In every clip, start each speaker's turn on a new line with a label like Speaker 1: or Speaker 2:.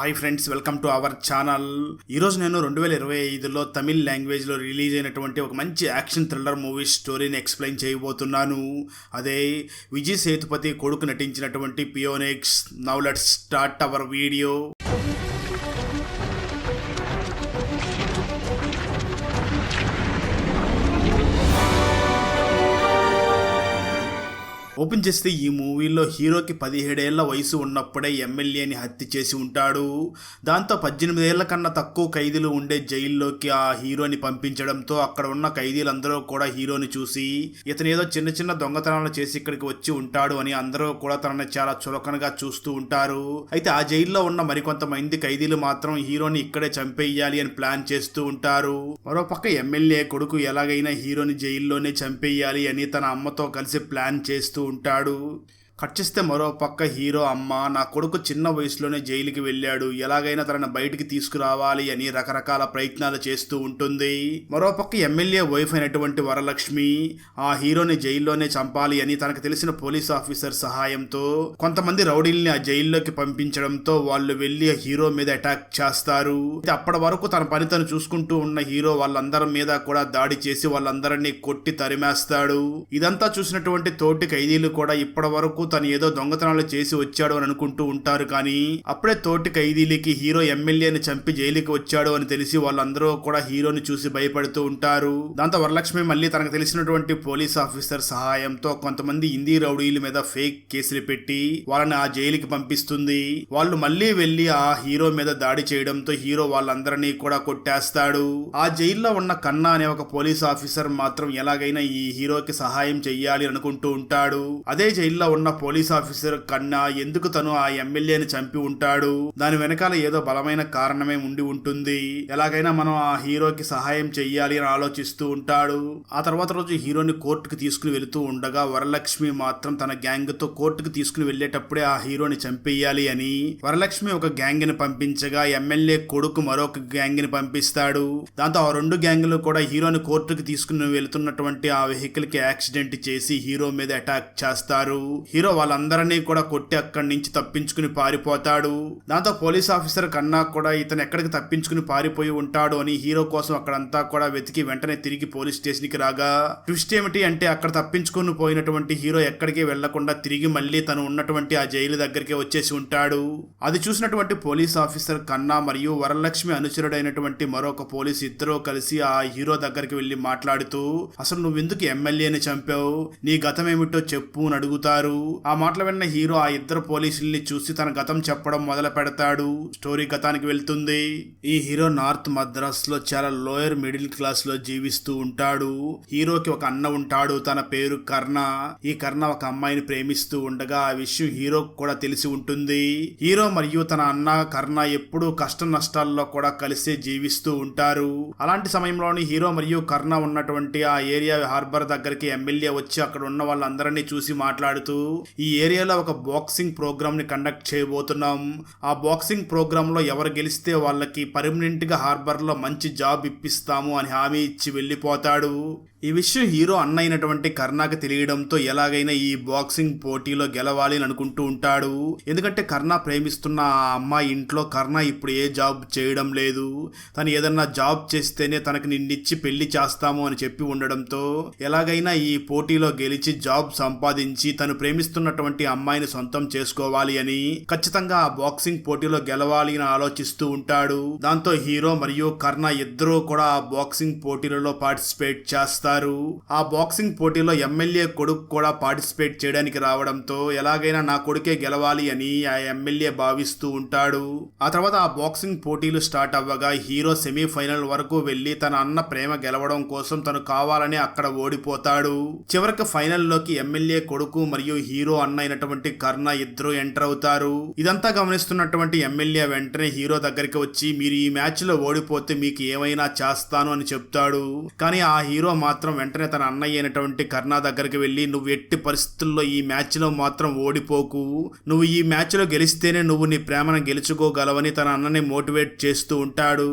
Speaker 1: Hi friends welcome to our channel. ఈరోజు నేను రెండు వేల ఇరవై ఐదులో తమిళ్ లాంగ్వేజ్లో రిలీజ్ అయినటువంటి ఒక మంచి యాక్షన్ థ్రిల్లర్ మూవీ స్టోరీని ఎక్స్ప్లెయిన్ చేయబోతున్నాను. అదే విజయ్ సేతుపతి కొడుకు నటించినటువంటి Phoenix now let start our video open చేస్తే ఈ మూవీలో హీరోకి పదిహేడేళ్ళ వయసు ఉన్నప్పుడే ఎమ్మెల్యేని హత్య చేసి ఉంటాడు. దాంతో పద్దెనిమిదేళ్ళ కన్నా తక్కువ ఖైదీలు ఉండే జైల్లోకి ఆ హీరోని పంపించడంతో అక్కడ ఉన్న ఖైదీలందరూ కూడా హీరోని చూసి ఇతను ఏదో చిన్న చిన్న దొంగతనాలు చేసి ఇక్కడికి వచ్చి ఉంటాడు అని అందరూ కూడా తనని చాలా చులకనగా చూస్తూ ఉంటారు. అయితే ఆ జైల్లో ఉన్న మరికొంతమంది ఖైదీలు మాత్రం హీరోని ఇక్కడే చంపేయాలి అని ప్లాన్ చేస్తూ ఉంటారు. మరోపక్క ఎమ్మెల్యే కొడుకు ఎలాగైనా హీరోని జైల్లోనే చంపేయాలి అని తన అమ్మతో కలిసి ప్లాన్ చేస్తూ ఉంటాడు. కట్ చేస్తే మరో పక్క హీరో అమ్మ నా కొడుకు చిన్న వయసులోనే జైలుకి వెళ్ళాడు. ఎలాగైనా తనను బయటికి తీసుకురావాలి అని రకరకాల ప్రయత్నాలు చేస్తూ ఉంటుంది. మరో పక్క ఎమ్మెల్యే వైఫ్ అయినటువంటి వరలక్ష్మి ఆ హీరోని జైల్లోనే చంపాలి అని తనకు తెలిసిన పోలీస్ ఆఫీసర్ సహాయంతో కొంతమంది రౌడీల్ని ఆ జైల్లోకి పంపించడంతో వాళ్ళు వెళ్ళి ఆ హీరో మీద అటాక్ చేస్తారు. అప్పటి వరకు తన పని తను చూసుకుంటూ ఉన్న హీరో వాళ్ళందరి మీద కూడా దాడి చేసి వాళ్ళందరినీ కొట్టి తరిమేస్తాడు. ఇదంతా చూసినటువంటి తోటి ఖైదీలు కూడా ఇప్పటి వరకు తను ఏదో దొంగతనాలు చేసి వచ్చాడు అని అనుకుంటూ ఉంటారు కానీ అప్పుడే తోటి ఖైదీలకి హీరో ఎమ్మెల్యేని చంపి జైలుకి వచ్చాడు అని తెలిసి వాళ్ళందరూ కూడా హీరోని చూసి భయపడుతూ ఉంటారు. దాంతో వరలక్ష్మి మళ్ళీ తనకు తెలిసినటువంటి పోలీస్ ఆఫీసర్ సహాయంతో కొంతమంది హిందీ రౌడీల మీద ఫేక్ కేసులు పెట్టి వాళ్ళని ఆ జైలుకి పంపిస్తుంది. వాళ్ళు మళ్ళీ వెళ్ళి ఆ హీరో మీద దాడి చేయడంతో హీరో వాళ్ళందరినీ కూడా కొట్టేస్తాడు. ఆ జైల్లో ఉన్న కన్నా అనే ఒక పోలీస్ ఆఫీసర్ మాత్రం ఎలాగైనా ఈ హీరోకి సహాయం చెయ్యాలి అనుకుంటూ ఉంటాడు. అదే జైల్లో ఉన్న పోలీస్ ఆఫీసర్ కన్నా ఎందుకు తను ఆ ఎమ్మెల్యేని చంపి ఉంటాడు? దాని వెనకాల ఏదో బలమైన కారణమే ఉండి ఉంటుంది. ఎలాగైనా మనం ఆ హీరోకి సహాయం చెయ్యాలి అని ఆలోచిస్తూ ఉంటాడు. ఆ తర్వాత రోజు హీరోని కోర్టుకు తీసుకుని వెళుతూ ఉండగా వరలక్ష్మి మాత్రం తన గ్యాంగ్తో కోర్టుకు తీసుకుని వెళ్ళేటప్పుడే ఆ హీరోని చంపేయాలి అని వరలక్ష్మి ఒక గ్యాంగ్ని పంపించగా ఎమ్మెల్యే కొడుకు మరొక గ్యాంగ్ని పంపిస్తాడు. దాంతో ఆ రెండు గ్యాంగులు కూడా హీరోని కోర్టుకు తీసుకుని వెళుతున్నటువంటి ఆ వెహికల్కి యాక్సిడెంట్ చేసి హీరో మీద అటాక్ చేస్తారు. హీరో వాళ్ళందరినీ కూడా కొట్టి అక్కడి నుంచి తప్పించుకుని పారిపోతాడు. దాంతో పోలీస్ ఆఫీసర్ కన్నా కూడా ఇతను ఎక్కడికి తప్పించుకుని పారిపోయి ఉంటాడు అని హీరో కోసం అక్కడంతా కూడా వెతికి వెంటనే తిరిగి పోలీస్ స్టేషన్కి రాగా ట్విస్ట్ ఏమిటి అంటే అక్కడ తప్పించుకుని పోయినటువంటి హీరో ఎక్కడికి వెళ్ళకుండా తిరిగి మళ్ళీ తను ఉన్నటువంటి ఆ జైలు దగ్గరికి వచ్చేసి ఉంటాడు. అది చూసినటువంటి పోలీస్ ఆఫీసర్ కన్నా మరియు వరలక్ష్మి అనుచరుడైనటువంటి మరొక పోలీస్ ఇద్దరూ కలిసి ఆ హీరో దగ్గరికి వెళ్ళి మాట్లాడుతూ అసలు నువ్వెందుకు ఎమ్మెల్యేని చంపావు? నీ గతం ఏమిటో చెప్పు అని అడుగుతారు. ఆ మాటలు విన్న హీరో ఆ ఇద్దరు పోలీసుల్ని చూసి తన గతం చెప్పడం మొదలు పెడతాడు. స్టోరీ గతానికి వెళ్తుంది. ఈ హీరో నార్త్ మద్రాస్లో చాలా లోయర్ మిడిల్ క్లాస్లో జీవిస్తూ ఉంటాడు. హీరోకి ఒక అన్న ఉంటాడు. తన పేరు కర్ణ. ఈ కర్ణ ఒక అమ్మాయిని ప్రేమిస్తూ ఉండగా ఆ విషయం హీరోకి కూడా తెలిసి ఉంటుంది. హీరో మరియు తన అన్న కర్ణ ఎప్పుడూ కష్ట నష్టాల్లో కూడా కలిసే జీవిస్తూ ఉంటారు. అలాంటి సమయంలోని హీరో మరియు కర్ణ ఉన్నటువంటి ఆ ఏరియా హార్బర్ దగ్గరికి ఎమ్మెల్యే వచ్చి అక్కడ ఉన్న వాళ్ళందరినీ చూసి మాట్లాడుతూ ఈ ఏరియాలో ఒక బాక్సింగ్ ప్రోగ్రామ్ని కండక్ట్ చేయబోతున్నాం. ఆ బాక్సింగ్ ప్రోగ్రామ్లో ఎవరు గెలిస్తే వాళ్ళకి పర్మనెంట్గా హార్బర్లో మంచి జాబ్ ఇప్పిస్తాము అని హామీ ఇచ్చి వెళ్ళిపోతాడు. ఈ విషయం హీరో అన్న అయినటువంటి కర్ణాకి తెలియడంతో ఎలాగైనా ఈ బాక్సింగ్ పోటీలో గెలవాలి అని అనుకుంటూ ఉంటాడు. ఎందుకంటే కర్ణ ప్రేమిస్తున్న ఆ అమ్మాయి ఇంట్లో కర్ణ ఇప్పుడు ఏ జాబ్ చేయడం లేదు. తను ఏదన్నా జాబ్ చేస్తేనే తనకు నిన్నిచ్చి పెళ్ళి చేస్తాము అని చెప్పి ఉండడంతో ఎలాగైనా ఈ పోటీలో గెలిచి జాబ్ సంపాదించి తను ప్రేమిస్తున్నటువంటి అమ్మాయిని సొంతం చేసుకోవాలి అని ఖచ్చితంగా ఆ బాక్సింగ్ పోటీలో గెలవాలి అని ఆలోచిస్తూ ఉంటాడు. దాంతో హీరో మరియు కర్ణ ఇద్దరూ కూడా ఆ బాక్సింగ్ పోటీలలో పార్టిసిపేట్ చేస్తారు. ఆ బాక్సింగ్ పోటీలో ఎమ్మెల్యే కొడుకు కూడా పార్టిసిపేట్ చేయడానికి రావడంతో ఎలాగైనా నా కొడుకే గెలవాలి అని ఆ ఎమ్మెల్యే భావిస్తూ ఉంటాడు. ఆ తర్వాత ఆ బాక్సింగ్ పోటీలు స్టార్ట్ అవ్వగా హీరో సెమీఫైనల్ వరకు వెళ్ళి తన అన్న ప్రేమ గెలవడం కోసం తను కావాలని అక్కడ ఓడిపోతాడు. చివరికి ఫైనల్లోకి ఎమ్మెల్యే కొడుకు మరియు హీరో హీరో అన్న అయినటువంటి కర్ణ ఇద్దరు ఎంటర్ అవుతారు. ఇదంతా గమనిస్తున్నటువంటి ఎమ్మెల్యే వెంటనే హీరో దగ్గరికి వచ్చి మీరు ఈ మ్యాచ్లో ఓడిపోతే మీకు ఏమైనా చేస్తాను అని చెప్తాడు. కానీ ఆ హీరో మాత్రం వెంటనే తన అన్నయ్య అయినటువంటి కర్ణ దగ్గరికి వెళ్ళి నువ్వు ఎట్టి పరిస్థితుల్లో ఈ మ్యాచ్లో మాత్రం ఓడిపోకు. నువ్వు ఈ మ్యాచ్లో గెలిస్తేనే నువ్వు నీ ప్రేమను గెలుచుకోగలవని తన అన్నని మోటివేట్ చేస్తూ ఉంటాడు.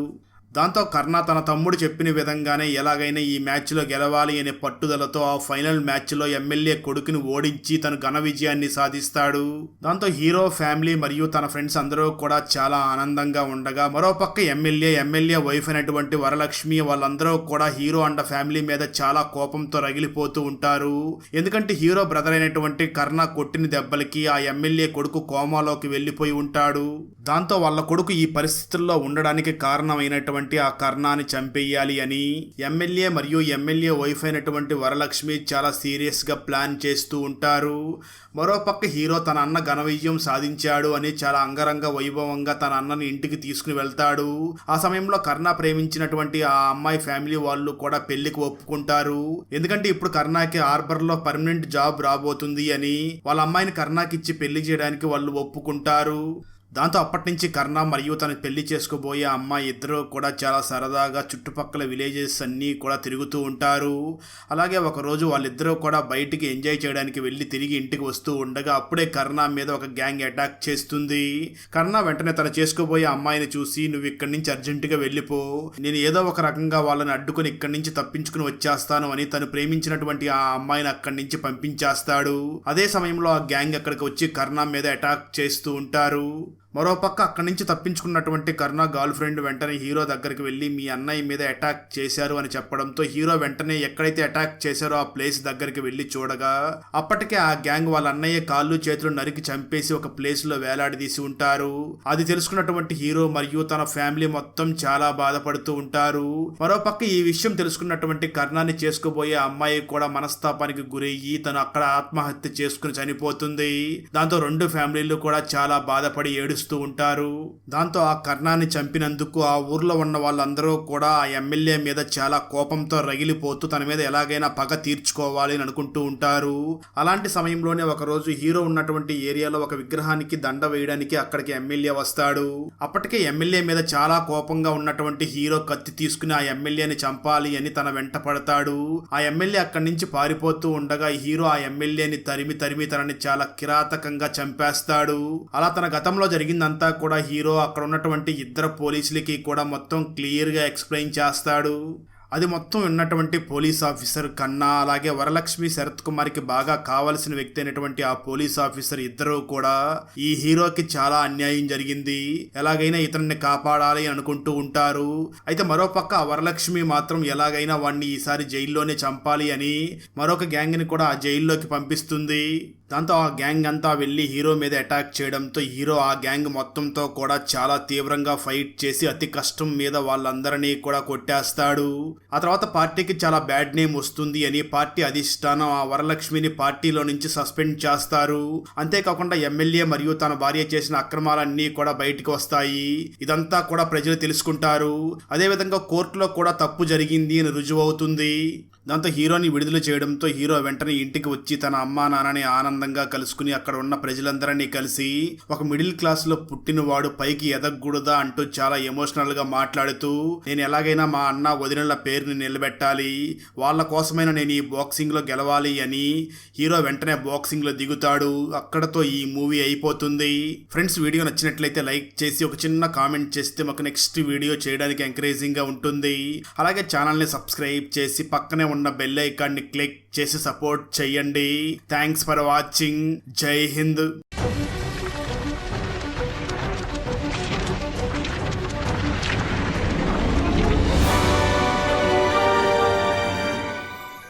Speaker 1: దాంతో కర్ణ తన తమ్ముడు చెప్పిన విధంగానే ఎలాగైనా ఈ మ్యాచ్లో గెలవాలి అనే పట్టుదలతో ఆ ఫైనల్ మ్యాచ్లో ఎమ్మెల్యే కొడుకుని ఓడించి తను ఘన విజయాన్ని సాధిస్తాడు. దాంతో హీరో ఫ్యామిలీ మరియు తన ఫ్రెండ్స్ అందరూ కూడా చాలా ఆనందంగా ఉండగా మరోపక్క ఎమ్మెల్యే ఎమ్మెల్యే వైఫ్ అయినటువంటి వరలక్ష్మి వాళ్ళందరూ కూడా హీరో అండ్ ఫ్యామిలీ మీద చాలా కోపంతో రగిలిపోతూ ఉంటారు. ఎందుకంటే హీరో బ్రదర్ అయినటువంటి కర్ణ కొట్టిన దెబ్బలకి ఆ ఎమ్మెల్యే కొడుకు కోమాలోకి వెళ్ళిపోయి ఉంటాడు. దాంతో వాళ్ళ కొడుకు ఈ పరిస్థితుల్లో ఉండడానికి కారణమైనటువంటి ఆ కర్ణాన్ని చంపేయాలి అని ఎమ్మెల్యే మరియు ఎమ్మెల్యే వైఫ్ అయినటువంటి వరలక్ష్మి చాలా సీరియస్గా ప్లాన్ చేస్తూ ఉంటారు. మరోపక్క హీరో తన అన్న ఘన విజయం సాధించాడు అని చాలా అంగరంగ వైభవంగా తన అన్నని ఇంటికి తీసుకుని వెళ్తాడు. ఆ సమయంలో కర్ణ ప్రేమించినటువంటి ఆ అమ్మాయి ఫ్యామిలీ వాళ్ళు కూడా పెళ్ళికి ఒప్పుకుంటారు. ఎందుకంటే ఇప్పుడు కర్ణాకి హార్బర్లో పర్మనెంట్ జాబ్ రాబోతుంది అని వాళ్ళ అమ్మాయిని కర్ణాకి ఇచ్చి పెళ్ళి చేయడానికి వాళ్ళు ఒప్పుకుంటారు. దాంతో అప్పటి నుంచి కర్ణ మరియు తను పెళ్ళి చేసుకోబోయే అమ్మాయి ఇద్దరు కూడా చాలా సరదాగా చుట్టుపక్కల విలేజెస్ అన్నీ కూడా తిరుగుతూ ఉంటారు. అలాగే ఒకరోజు వాళ్ళిద్దరూ కూడా బయటికి ఎంజాయ్ చేయడానికి వెళ్ళి తిరిగి ఇంటికి వస్తూ ఉండగా అప్పుడే కర్ణ మీద ఒక గ్యాంగ్ అటాక్ చేస్తుంది. కర్ణ వెంటనే తను చేసుకోబోయే అమ్మాయిని చూసి నువ్వు ఇక్కడి నుంచి అర్జెంటుగా వెళ్ళిపో. నేను ఏదో ఒక రకంగా వాళ్ళని అడ్డుకొని ఇక్కడి నుంచి తప్పించుకుని వచ్చేస్తాను అని తను ప్రేమించినటువంటి ఆ అమ్మాయిని అక్కడి నుంచి పంపించేస్తాడు. అదే సమయంలో ఆ గ్యాంగ్ అక్కడికి వచ్చి కర్ణ మీద అటాక్ చేస్తూ ఉంటారు. మరోపక్క అక్కడి నుంచి తప్పించుకున్నటువంటి కర్ణ గర్ల్ ఫ్రెండ్ వెంటనే హీరో దగ్గరికి వెళ్ళి మీ అన్నయ్య మీద అటాక్ చేశారు అని చెప్పడంతో హీరో వెంటనే ఎక్కడైతే అటాక్ చేశారో ఆ ప్లేస్ దగ్గరికి వెళ్ళి చూడగా అప్పటికే ఆ గ్యాంగ్ వాళ్ళ అన్నయ్య కాళ్ళు చేతులు నరికి చంపేసి ఒక ప్లేస్లో వేలాడదీసి ఉంటారు. అది తెలుసుకున్నటువంటి హీరో మరియు తన ఫ్యామిలీ మొత్తం చాలా బాధపడుతూ ఉంటారు. మరోపక్క ఈ విషయం తెలుసుకున్నటువంటి కర్ణాన్ని చేసుకోబోయే అమ్మాయి కూడా మనస్తాపానికి గురయ్యి తను అక్కడ ఆత్మహత్య చేసుకుని చనిపోతుంది. దాంతో రెండు ఫ్యామిలీలు కూడా చాలా బాధపడి ఏడు చేస్తూ ఉంటారు. దాంతో ఆ కర్ణాన్ని చంపినందుకు ఆ ఊర్లో ఉన్న వాళ్ళందరూ కూడా ఆ ఎమ్మెల్యే మీద చాలా కోపంతో రగిలిపోతూ తన మీద ఎలాగైనా పగ తీర్చుకోవాలి అని అనుకుంటూ ఉంటారు. అలాంటి సమయంలోనే ఒకరోజు హీరో ఉన్నటువంటి ఏరియాలో ఒక విగ్రహానికి దండ వేయడానికి అక్కడికి ఎమ్మెల్యే వస్తాడు. అప్పటికే ఎమ్మెల్యే మీద చాలా కోపంగా ఉన్నటువంటి హీరో కత్తి తీసుకుని ఆ ఎమ్మెల్యేని చంపాలి అని తన వెంట పడతాడు. ఆ ఎమ్మెల్యే అక్కడి నుంచి పారిపోతూ ఉండగా హీరో ఆ ఎమ్మెల్యేని తరిమి తరిమి తనని చాలా కిరాతకంగా చంపేస్తాడు. అలా తన గతంలో జరిగిన జరిగిందంతా కూడా హీరో అక్కడ ఉన్నటువంటి ఇద్దరు పోలీసులకి కూడా మొత్తం క్లియర్గా ఎక్స్ప్లెయిన్ చేస్తాడు. అది మొత్తం ఉన్నటువంటి పోలీస్ ఆఫీసర్ కన్నా అలాగే వరలక్ష్మి శరత్ కుమార్కి బాగా కావలసిన వ్యక్తి అయినటువంటి ఆ పోలీస్ ఆఫీసర్ ఇద్దరూ కూడా ఈ హీరోకి చాలా అన్యాయం జరిగింది. ఎలాగైనా ఇతన్ని కాపాడాలి అనుకుంటూ ఉంటారు. అయితే మరోపక్క వరలక్ష్మి మాత్రం ఎలాగైనా వాడిని ఈసారి జైల్లోనే చంపాలి అని మరొక గ్యాంగ్ని కూడా ఆ జైల్లోకి పంపిస్తుంది. దాంతో ఆ గ్యాంగ్ అంతా వెళ్ళి హీరో మీద అటాక్ చేయడంతో హీరో ఆ గ్యాంగ్ మొత్తంతో కూడా చాలా తీవ్రంగా ఫైట్ చేసి అతి కష్టం మీద వాళ్ళందరినీ కూడా కొట్టేస్తాడు. ఆ తర్వాత పార్టీకి చాలా బ్యాడ్ నేమ్ వస్తుంది అని పార్టీ అధిష్టానం ఆ వరలక్ష్మిని పార్టీలో నుంచి సస్పెండ్ చేస్తారు. అంతేకాకుండా ఎమ్మెల్యే మరియు తన భార్య చేసిన అక్రమాలన్నీ కూడా బయటికి వస్తాయి. ఇదంతా కూడా ప్రజలు తెలుసుకుంటారు. అదేవిధంగా కోర్టులో కూడా తప్పు జరిగింది అని రుజువు అవుతుంది. దాంతో హీరోని విడుదల చేయడంతో హీరో వెంటనే ఇంటికి వచ్చి తన అమ్మా నాన్నని ఆనందంగా కలుసుకుని అక్కడ ఉన్న ప్రజలందరినీ కలిసి ఒక మిడిల్ క్లాస్లో పుట్టినవాడు పైకి ఎదగకూడదా అంటూ చాలా ఎమోషనల్గా మాట్లాడుతూ నేను ఎలాగైనా మా అన్న వదినల పేరుని నిలబెట్టాలి వాళ్ళ కోసమైనా నేను ఈ బాక్సింగ్లో గెలవాలి అని హీరో వెంటనే బాక్సింగ్లో దిగుతాడు. అక్కడతో ఈ మూవీ అయిపోతుంది. ఫ్రెండ్స్ వీడియో నచ్చినట్లయితే లైక్ చేసి ఒక చిన్న కామెంట్ చేస్తే మాకు నెక్స్ట్ వీడియో చేయడానికి ఎంకరేజింగ్గా ఉంటుంది. అలాగే ఛానల్ని సబ్స్క్రైబ్ చేసి పక్కనే ఉన్న బెల్ ఐకాన్ని క్లిక్ చేసి సపోర్ట్ చేయండి. థ్యాంక్స్ ఫర్ వాచింగ్ జై హింద్